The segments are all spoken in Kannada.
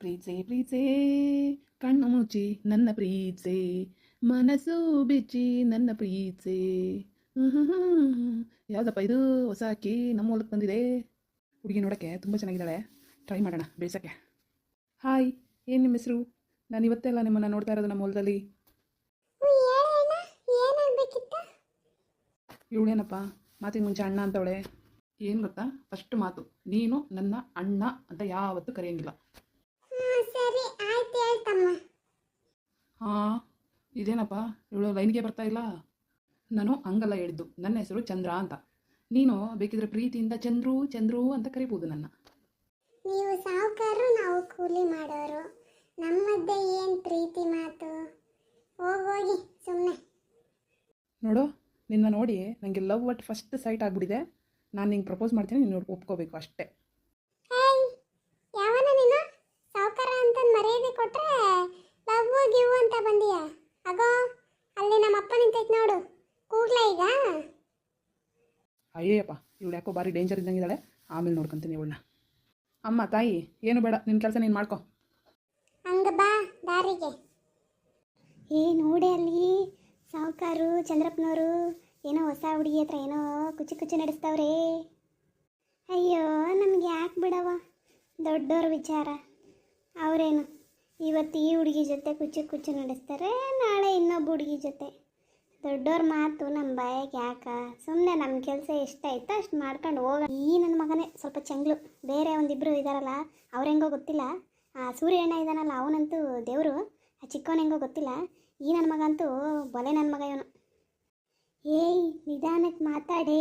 ಪ್ರೀತ್ಸೆ ಪ್ರೀತ್ಸೆ ಕಣ್ಣು ಮುಚ್ಚಿ ನನ್ನ ಪ್ರೀತ್ಸೆ ಮನಸ್ಸು ಬಿಚ್ಚಿ ನನ್ನ ಪ್ರೀತ್ಸೆ. ಯಾವುದಪ್ಪ ಇದು? ಹೊಸ ಅಕ್ಕಿ ನಮ್ಮ ಹೊಲಕ್ಕೆ ಬಂದಿದೆ. ಹುಡುಗಿ ನೋಡೋಕ್ಕೆ ತುಂಬ ಚೆನ್ನಾಗಿದ್ದಾಳೆ. ಟ್ರೈ ಮಾಡೋಣ ಬೇಯಿಸೋಕ್ಕೆ ಹಾಯ್ ಏನು ನಿಮ್ಮ ಹೆಸರು? ನಾನು ಇವತ್ತೆಲ್ಲ ನಿಮ್ಮನ್ನು ನೋಡ್ತಾ ಇರೋದು ನಮ್ಮ ಹೊಲದಲ್ಲಿ. ಇವಳೇನಪ್ಪ ಮಾತಿನ ಮುಂಚೆ ಅಣ್ಣ ಅಂತವಳೆ. ಏನು ಗೊತ್ತಾ? ಫಸ್ಟ್ ಮಾತು ನೀನು ನನ್ನ ಅಣ್ಣ ಅಂತ ಯಾವತ್ತೂ ಕರೆಯಂಗಿಲ್ಲ. ಸರಿ ಆಯ್ತು ಹೇಳ್ತಮ್ಮ. ಹಾಂ ಇದೇನಪ್ಪ? ಇವಳು ಲೈನ್ಗೆ ಬರ್ತಾ ಇಲ್ಲ? ನಾನು ಹಂಗಲ್ಲ ಹೇಳಿದ್ದು. ನನ್ನ ಹೆಸರು ಚಂದ್ರ ಅಂತ. ನೀನು ಬೇಕಿದ್ರೆ ಪ್ರೀತಿಯಿಂದ ಚಂದ್ರು ಚಂದ್ರು ಅಂತ ಕರಿಬೋದು ನನ್ನ. ನೀವು ಸಾವುಕಾರರು ನಾವು ಕೂಲಿ ಮಾಡೋರು. ನಮ್ಮ ಮಧ್ಯೆ ಏನು ಪ್ರೀತಿ ಮಾತು? ಹೋಗಿ ಸುಮ್ಮನೆ ನೋಡು ನಿನ್ನ ನೋಡಿ ನನಗೆ ಲವ್ ಅಟ್ ಫಸ್ಟ್ ಸೈಟ್ ಆಗಿಬಿಟ್ಟಿದೆ. ನಾನು ನಿಂಗೆ ಪ್ರಪೋಸ್ ಮಾಡ್ತೀನಿ ನೀನು ಒಪ್ಕೋಬೇಕು ಅಷ್ಟೇ ಹೇಯ್ ಯಾವನ ನೀನು ಸಾವುಕಾರ ಅಂತ ಮರ್ಯಾದೆ ಕೊಟ್ರೆ ಲವ್ ಗಿವ್ ಅಂತ ಬಂದೀಯ ಅಗೋ ಅಲ್ಲಿ ನಮ್ಮ ಅಪ್ಪ ನಿಂತೈತೆ ನೋಡು ಕೂಗ್ಲ ಈಗ ಅಯ್ಯಪ್ಪ ಇವಳು ಯಾಕೋ ಭಾರಿ ಡೇಂಜರ್ ಇದ್ದಂಗಿದ್ದಾಳೆ ಆಮೇಲೆ ನೋಡ್ಕೊಂತೀನಿ ಇವಳನ್ನ ಅಮ್ಮ, ತಾಯಿ, ಏನು ಬೇಡ ನಿನ್ನ ಕೆಲಸ ನೀನು ಮಾಡ್ಕೊ. ಹಂಗ ಬಾ ದಾರಿಗೆ. ಏ, ನೋಡಿ ಅಲ್ಲಿ ಸಾವುಕಾರು, ಚಂದ್ರಪ್ಪನವರು, ಏನೋ ಹೊಸ ಹುಡುಗಿ ಹತ್ರ ಏನೋ ಕುಚಿ ಕುಚಿ ನಡೆಸ್ತಾವ್ರೆ. ಅಯ್ಯೋ, ನಮ್ಗೆ ಯಾಕೆ ಬಿಡವ? ದೊಡ್ಡವ್ರ ವಿಚಾರ. ಅವರೇನು, ಇವತ್ತು ಈ ಹುಡುಗಿ ಜೊತೆ ಕುಚ್ಚು ಕುಚ್ಚು ನಡೆಸ್ತಾರೆ, ನಾಳೆ ಇನ್ನೊಬ್ಬ ಹುಡುಗಿ ಜೊತೆ. ದೊಡ್ಡವ್ರ ಮಾತು ನಮ್ಮ ಬಾಯಕ್ಕೆ ಯಾಕ? ಸುಮ್ಮನೆ ನಮ್ಮ ಕೆಲಸ ಎಷ್ಟಾಯ್ತು ಅಷ್ಟು ಮಾಡ್ಕೊಂಡು ಹೋಗ. ಈ ನನ್ನ ಮಗನೇ ಸ್ವಲ್ಪ ಚಂಗ್ಲು ಬೇರೆ ಒಂದಿಬ್ಬರು ಇದ್ದಾರಲ್ಲ ಅವ್ರೆಂಗೋ ಗೊತ್ತಿಲ್ಲ. ಆ ಸೂರ್ಯಣ್ಣ ಇದ್ದಾನಲ್ಲ ಅವನಂತೂ ದೇವರು. ಆ ಚಿಕ್ಕವನ ಹೆಂಗೋ ಗೊತ್ತಿಲ್ಲ. ಈ ನನ್ನ ಮಗ ಅಂತೂ ಬಲೆ ನನ್ನ ಮಗ ಇವನು. ಏಯ್ ನಿಧಾನಕ್ಕೆ ಮಾತಾಡಿ.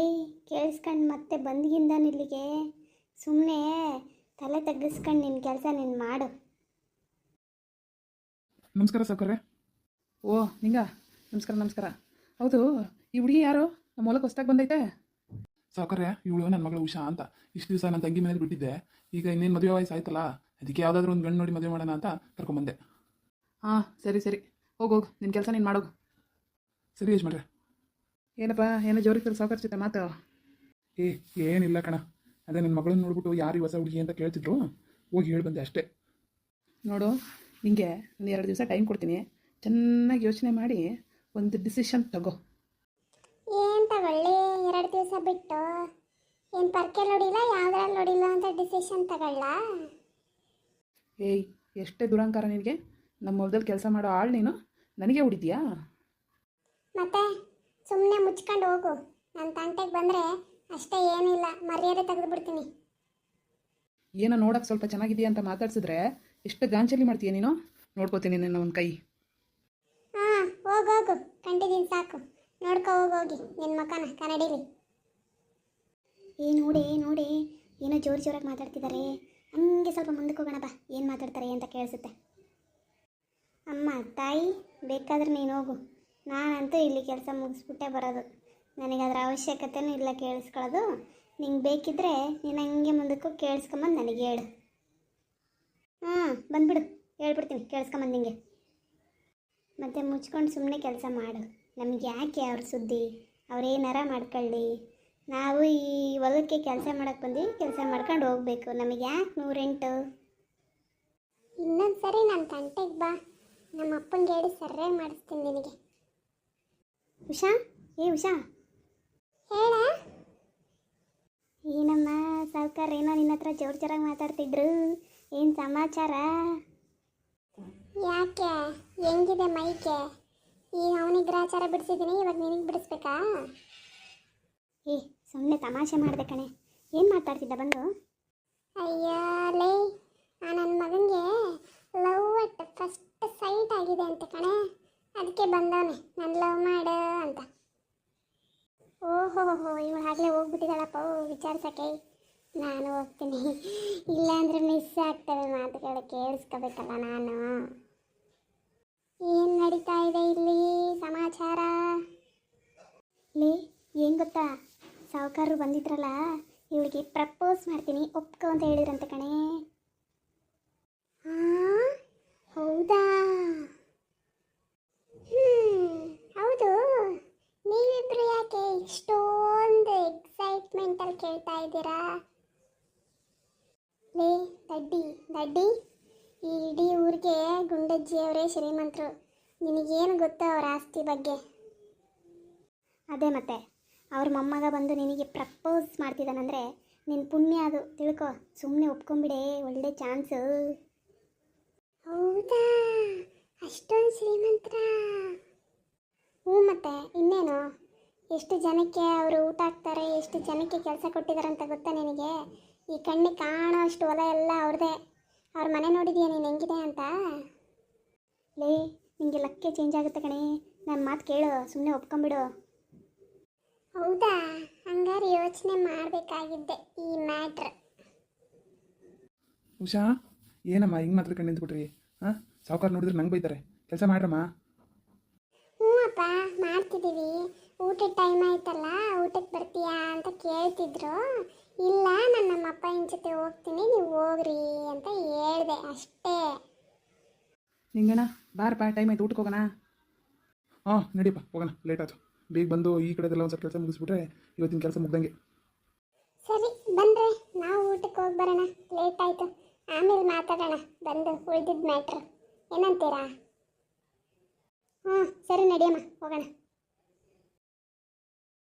ಕೇಳಿಸ್ಕೊಂಡು ಮತ್ತೆ ಬಂದ್ಗಿಂದ ಇಲ್ಲಿಗೆ. ಸುಮ್ಮನೆ ತಲೆ ತಗ್ಗಿಸ್ಕೊಂಡು ನಿನ್ನ ಕೆಲಸ ನೀನು ಮಾಡು. ನಮಸ್ಕಾರ ಸಕ್ಕರೆ ಓ, ನಿಂಗ. ನಮಸ್ಕಾರ ನಮಸ್ಕಾರ. ಹೌದು ಈ ಹುಡುಗಿ ಯಾರು? ನಮ್ಮ ಹೊಲಕ್ಕೆ ಹೊಸ್ದಾಗಿ ಬಂದೈತೆ? ಸೌಕರ್ಯ ಇವಳು ನನ್ನ ಮಗಳು ಉಷಾ ಅಂತ. ಇಷ್ಟು ದಿವಸ ನನ್ನ ತಂಗಿ ಮನೇಲಿ ಬಿಟ್ಟಿದ್ದೆ. ಈಗ ಇನ್ನೇನು ಮದುವೆ ವಯಸ್ಸು ಆಯ್ತಲ್ಲ ಅದಕ್ಕೆ ಯಾವುದಾದ್ರೂ ಒಂದು ಗಂಡು ನೋಡಿ ಮದುವೆ ಮಾಡೋಣ ಅಂತ ಕರ್ಕೊಂಬಂದೆ. ಹಾಂ ಸರಿ ಸರಿ. ಹೋಗೋಗು ನಿನ್ನ ಕೆಲಸ ನೀನು ಮಾಡೋಗು ಸರಿ ಯಜಮಾನ್ರೆ. ಏನಪ್ಪ ಏನೋ ಜೋರಿಗೆ ಸಾವುಕಾರ ಜೊತೆ ಮಾತು. ಏ ಏನಿಲ್ಲ ಕಣ. ಅದೇ ನನ್ನ ಮಗಳನ್ನ ನೋಡ್ಬಿಟ್ಟು ಯಾರು ಈ ಹೊಸ ಹುಡುಗಿ ಅಂತ ಕೇಳ್ತಿದ್ರು. ಹೋಗಿ ಹೇಳಿ ಬಂದೆ ಅಷ್ಟೇ. ನೋಡು ನಿಮಗೆ ಒಂದು ಎರಡು ದಿವಸ ಟೈಮ್ ಕೊಡ್ತೀನಿ. ಚೆನ್ನಾಗಿ ಯೋಚನೆ ಮಾಡಿ ಒಂದು ಡಿಸಿಷನ್ ತಗೋ. ಏನ್ ತಗೊಳ್ಳಿ ಎರಡು ದಿವಸ ಬಿಟ್ಟು? ಏನು ಪರ್ಕೆ ನೋಡಿಲ್ಲ ಯಾವ್ದ್ರಲ್ಲಿ ನೋಡಿಲ್ಲ ಅಂತ ಡಿಸಿಷನ್ ತಗೊಳ್ಳ? ಏಯ್ ಎಷ್ಟೇ ದುರಂಕಾರ ನಿನಗೆ. ನಮ್ಮ ಹೊಲದಲ್ಲಿ ಕೆಲಸ ಮಾಡೋ ಆಳು ನೀನು. ನನಗೆ ಹೊಡಿತೀಯಾ? ಮತ್ತೆ ಸುಮ್ಮನೆ ಮುಚ್ಕೊಂಡು ಹೋಗು. ನನ್ನ ತಂಟೆಗೆ ಬಂದರೆ ಅಷ್ಟೇ ಏನಿಲ್ಲ. ಮರ್ಯಾದೆ ತೆಗೆದು ಬಿಡ್ತೀನಿ ಏನೋ ನೋಡೋಕೆ ಸ್ವಲ್ಪ ಚೆನ್ನಾಗಿದೆಯಾ ಅಂತ ಮಾತಾಡ್ಸಿದ್ರೆ ಎಷ್ಟು ಗಾಂಚಲಿ ಮಾಡ್ತೀಯ ನೀನು? ನೋಡ್ಕೋತೀನಿ ನನ್ನ ಒಂದು ಕೈ. ಕಂಡಿದ್ದೀನಿ ಸಾಕು. ನೋಡ್ಕೊ ಹೋಗೋಗಿ ನಿನ್ನ ಮಕ್ಕನ ಕನ್ನಡಿಲಿ. ಏ ನೋಡಿ ನೋಡಿ, ಏನೋ ಜೋರು ಜೋರಾಗಿ ಮಾತಾಡ್ತಿದ್ದಾರೆ ಹಂಗೆ ಸ್ವಲ್ಪ ಮುಂದಕ್ಕೆ ಹೋಗೋಣ ಬಾ, ಏನು ಮಾತಾಡ್ತಾರೆ ಅಂತ ಕೇಳಿಸುತ್ತೆ. ಅಮ್ಮ, ತಾಯಿ, ಬೇಕಾದ್ರೆ ನೀನು ಹೋಗು. ನಾನಂತೂ ಇಲ್ಲಿ ಕೆಲಸ ಮುಗಿಸ್ಬಿಟ್ಟೆ ಬರೋದು. ನನಗೆ ಅದರ ಅವಶ್ಯಕತೆನೂ ಇಲ್ಲ ಕೇಳಿಸ್ಕೊಳ್ಳೋದು. ನಿಂಗೆ ಬೇಕಿದ್ರೆ ನೀನು ಹಂಗೆ ಮುಂದಕ್ಕೂ ಕೇಳಿಸ್ಕೊಂಬಂದು ನನಗೆ ಹೇಳು. ಹಾಂ ಬಂದ್ಬಿಡು. ಹೇಳ್ಬಿಡ್ತೀನಿ, ಕೇಳಿಸ್ಕೊಂಬಂದು ನಿಂಗೆ. ಮತ್ತು ಮುಚ್ಕೊಂಡು ಸುಮ್ಮನೆ ಕೆಲಸ ಮಾಡು. ನಮಗೆ ಯಾಕೆ ಅವ್ರ ಸುದ್ದಿ? ಅವ್ರೇನಾರ ಮಾಡ್ಕೊಳ್ಳಿ. ನಾವು ಈ ಹೊಲಕ್ಕೆ ಕೆಲಸ ಮಾಡಕ್ಕೆ ಬಂದು ಕೆಲಸ ಮಾಡ್ಕೊಂಡು ಹೋಗ್ಬೇಕು. ನಮಗೆ ಯಾಕೆ ನೂರೆಂಟು? ಇನ್ನೊಂದು ಸರಿ ನನ್ನ ತಂಟೆಗೆ ಬಾ. ನಮ್ಮ ಅಪ್ಪನಿಗೆ ಹೇಳಿ ಸರ್ರೆ ಮಾಡಿಸ್ತೀನಿ ನಿನಗೆ. ಉಷಾ? ಏ ಉಷಾ? ಹೇಳ? ಏನಮ್ಮ ಸಾವುಕಾರ ಏನೋ ನಿನ್ನ ಹತ್ರ ಜೋರು ಜೋರಾಗಿ ಮಾತಾಡ್ತಿದ್ರು. ಏನು ಸಮಾಚಾರ? ಯಾಕೆ? ಹೆಂಗಿದೆ ಮೈಕೆ? ಈ ಅವನಿಗೆ ಗ್ರಾಚಾರ ಬಿಡಿಸಿದ್ದೀನಿ ಇವಾಗ ನಿನಗೆ ಬಿಡಿಸ್ಬೇಕಾ? ಏ ಸುಮ್ಮನೆ ತಮಾಷೆ ಮಾಡಿದೆ ಕಣೆ. ಏನು ಮಾತಾಡ್ತಿದ್ದ ಬಂದು? ಅಯ್ಯೋ ಲೇ ಆ ನನ್ನ ಮಗನಿಗೆ ಲವ್ ಅಟ್ ಫಸ್ಟ್ ಸೈಟ್ ಆಗಿದೆ ಅಂತ ಕಣೆ. ಅದಕ್ಕೆ ಬಂದವನೆ ನನ್ನ ಲವ್ ಮಾಡು ಅಂತ. ಓಹೋ ಹೋ ಇವಳು ಆಗಲೇ ಹೋಗ್ಬಿಟ್ಟಿದ್ದಾಳಪ್ಪ ವಿಚಾರಿಸೋಕೆ ನಾನು ಹೋಗ್ತೀನಿ. ಇಲ್ಲಾಂದ್ರೆ ಮಿಸ್ ಆಗ್ತವೆ ಮಾತುಗಳು ಕೇಳಿಸ್ಕೋಬೇಕಲ್ಲ ನಾನು. ಏನು ನಡೀತಾ ಇದೆ ಇಲ್ಲಿ ಸಮಾಚಾರ? ಲೇ, ಏನು ಗೊತ್ತಾ? ಸಾವುಕಾರರು ಬಂದಿದ್ರಲ್ಲ, ಇವಳಿಗೆ ಪ್ರಪೋಸ್ ಮಾಡ್ತೀನಿ, ಒಪ್ಕೊ ಅಂತ ಹೇಳಿದ್ರಂತೆ ಕಣೆ. ಹೌದಾ? ಹೌದು. ನೀವಿಬ್ರು ಯಾಕೆ ಇಷ್ಟೊಂದು ಎಕ್ಸೈಟ್ಮೆಂಟಲ್ಲಿ ಕೇಳ್ತಾ ಇದ್ದೀರಾ? ಲೇ, ದಡ್ಡಿ ದಡ್ಡಿ. ಈ ಇಡೀ ಊರಿಗೆ ಗುಂಡಜ್ಜಿಯವರೇ ಶ್ರೀಮಂತರು. ನಿನಗೇನು ಗೊತ್ತಾ ಅವ್ರ ಆಸ್ತಿ ಬಗ್ಗೆ? ಅದೇ ಮತ್ತೆ ಅವ್ರ ಮೊಮ್ಮಗ ಬಂದು ನಿನಗೆ ಪ್ರಪೋಸ್ ಮಾಡ್ತಿದ್ದಾನಂದರೆ ನಿನ್ನ ಪುಣ್ಯ ಅದು. ತಿಳ್ಕೊ ಸುಮ್ಮನೆ ಒಪ್ಕೊಂಬಿಡೆ ಒಳ್ಳೆ ಚಾನ್ಸು. ಹೌದಾ? ಅಷ್ಟೊಂದು ಶ್ರೀಮಂತರ. ಹ್ಞೂ ಮತ್ತೆ ಇನ್ನೇನು? ಎಷ್ಟು ಜನಕ್ಕೆ ಅವರು ಊಟ ಹಾಕ್ತಾರೆ ಎಷ್ಟು ಜನಕ್ಕೆ ಕೆಲಸ ಕೊಟ್ಟಿದ್ದಾರೆ ಅಂತ ಗೊತ್ತಾ ನಿನಗೆ? ಈ ಕಣ್ಣಿಗೆ ಕಾಣೋ ಅಷ್ಟು ಹೊಲ ಎಲ್ಲ ಅವ್ರದ್ದೇ ಅವ್ರ ಮನೆ ನೋಡಿದ್ಯಾ ನೀನು ಹೆಂಗಿದೆ ಅಂತ? ಲೇ ನಿಂಗೆ ಲಕ್ಕೆ ಚೇಂಜ್ ಆಗುತ್ತೆ ಕಣೆ. ನನ್ನ ಮಾತು ಕೇಳು ಸುಮ್ಮನೆ ಒಪ್ಕೊಂಬಿಡು ಹೌದಾ? ಹಂಗಾರೆ ಯೋಚನೆ ಮಾಡಬೇಕಾಗಿದ್ದೆ ಈ ಮ್ಯಾಟ್ರ್. ಉಷಾ ಏನಮ್ಮ ಹಿಂಗೆ ಮಾತ್ರ ಕಣ್ಣು ನಿಂತ್ಬಿಟ್ರಿ ಹಾಂ? ಸಾವುಕಾರ ನೋಡಿದ್ರೆ ನಂಗೆ ಬೈತಾರೆ. ಕೆಲಸ ಮಾಡ್ರಮ್ಮ. ಹ್ಞೂ ಅಪ್ಪ ಮಾಡ್ತಿದ್ದೀವಿ. ಊಟದ ಟೈಮ್ ಆಯ್ತಲ್ಲ ಊಟಕ್ಕೆ ಬರ್ತೀಯಾ ಅಂತ ಕೇಳ್ತಿದ್ರು. ಇಲ್ಲ ನಾನು ನಮ್ಮ ಅಪ್ಪನ ಜೊತೆ ಹೋಗ್ತೀನಿ ನೀವು ಹೋಗ್ರಿ ಅಂತ ಹೇಳಿದೆ ಅಷ್ಟೇ. ನಿಂಗಣ್ಣ ಬಾರಪ್ಪ ಟೈಮ್ ಆಯ್ತು ಊಟಕ್ಕೆ ಹೋಗೋಣ. ಹಾಂ ನಡಿಯಪ್ಪ ಹೋಗೋಣ ಲೇಟ್ ಆಯ್ತು. ಬೇಗ ಬಂದು ಈ ಕಡೆದೆಲ್ಲ ಒಂದು ಸ್ವಲ್ಪ ಕೆಲಸ ಮುಗಿಸ್ಬಿಟ್ರೆ ಇವತ್ತಿನ ಕೆಲಸ ಮುಗ್ದಂಗೆ. ಸರಿ ಬಂದ್ರೆ ನಾವು ಊಟಕ್ಕೆ ಹೋಗಿ ಬರೋಣ ಲೇಟ್ ಆಯಿತು. ಆಮೇಲೆ ಮಾತಾಡೋಣ ಬಂದು ಉಳಿದಿದ್ದ ಮ್ಯಾಟ್ರ್ ಏನಂತೀರಾ? ಹಾಂ ಸರಿ ನಡಿಯಮ್ಮ ಹೋಗೋಣ.